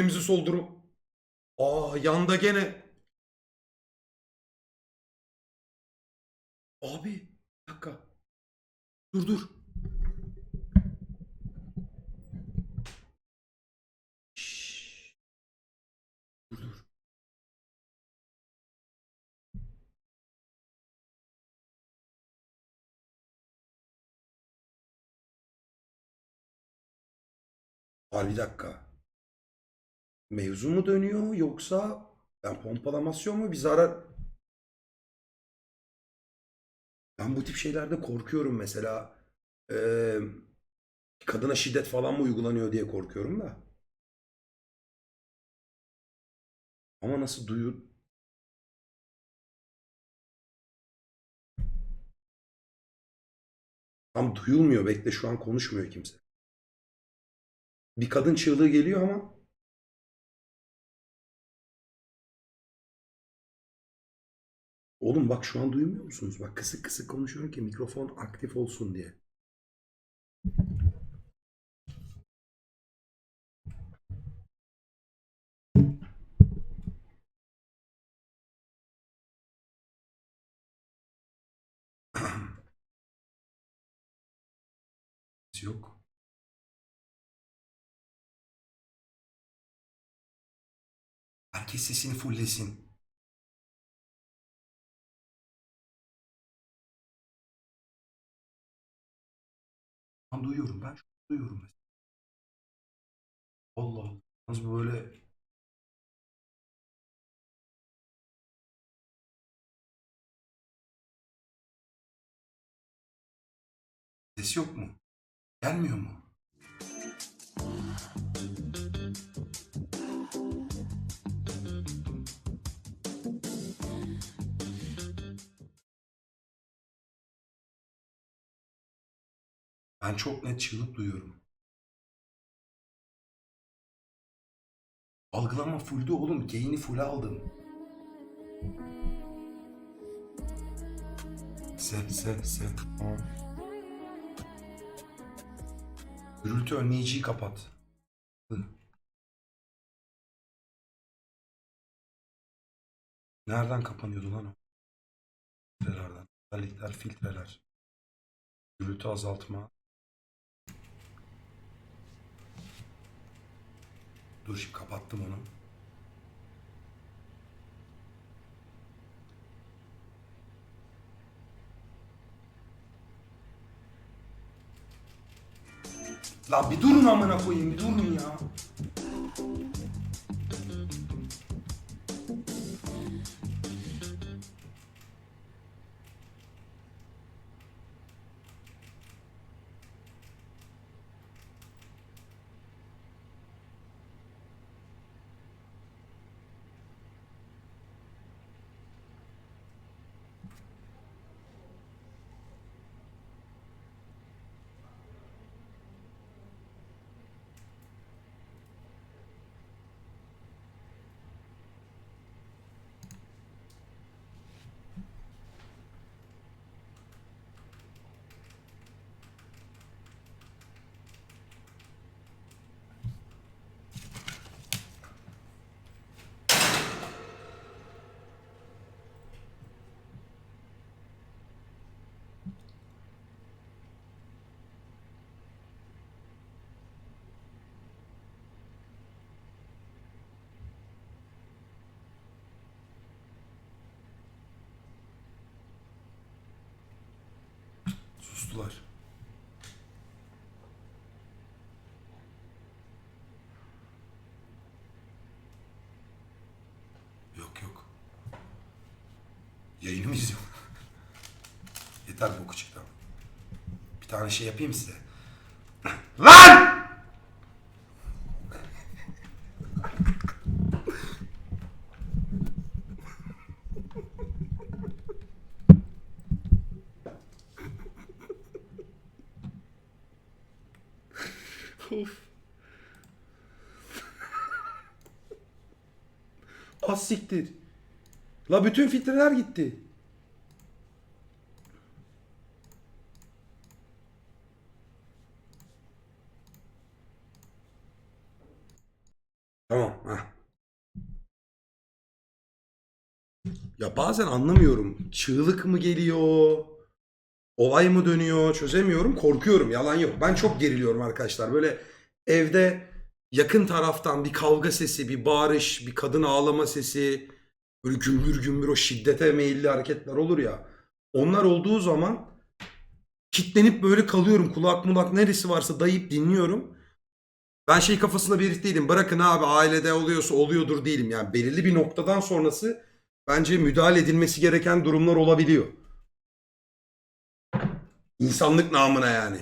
Elimizi soldurup. Aa yanda gene. Abi bir dakika. Dur dur. Şşş. Dur bir dakika. Mevzu mu dönüyor yoksa ben pompalamasyon mu bir zarar? Ben bu tip şeylerde korkuyorum mesela. Ee, kadına şiddet falan mı uygulanıyor diye korkuyorum da. Ama nasıl duyu... Tam duyulmuyor. Bekle şu an konuşmuyor kimse. Bir kadın çığlığı geliyor ama Oğlum bak şu an duymuyor musunuz? Bak kısık kısık konuşuyorum ki mikrofon aktif olsun diye. Yok. Herkes sesini fulllesin. Ben duyuyorum ben an duyuyorum mesela. Allah Allah. Bu böyle ses yok mu? Gelmiyor mu? Ben çok net çığlık duyuyorum. Algılama fulldü oğlum. Gain'i full aldım. Sev sev sev. Gürültü önleyiciyi kapat. Hı. Nereden kapanıyordu lan o? Filtrelerden. Özellikler, filtreler. Gürültü azaltma. Dur şimdi kapattım onu. La bir durun amına koyayım bir durun ya. Sustular. Yok yok. Yayını mı izliyorum? Yeter boku çıktı. Bir tane şey yapayım size. Of. Az siktir. La bütün filtreler gitti. Tamam. Heh. Ya bazen anlamıyorum. Çığlık mı geliyor? Olay mı dönüyor? Çözemiyorum. Korkuyorum. Yalan yok. Ben çok geriliyorum arkadaşlar. Böyle evde yakın taraftan bir kavga sesi, bir bağırış, bir kadın ağlama sesi, böyle gümbür gümbür o şiddete meyilli hareketler olur ya. Onlar olduğu zaman kitlenip böyle kalıyorum. Kulak mulak neresi varsa dayayıp dinliyorum. Ben şey kafasında birikteydim. Bırakın abi ailede oluyorsa oluyordur değilim. Yani belirli bir noktadan sonrası bence müdahale edilmesi gereken durumlar olabiliyor. İnsanlık namına yani.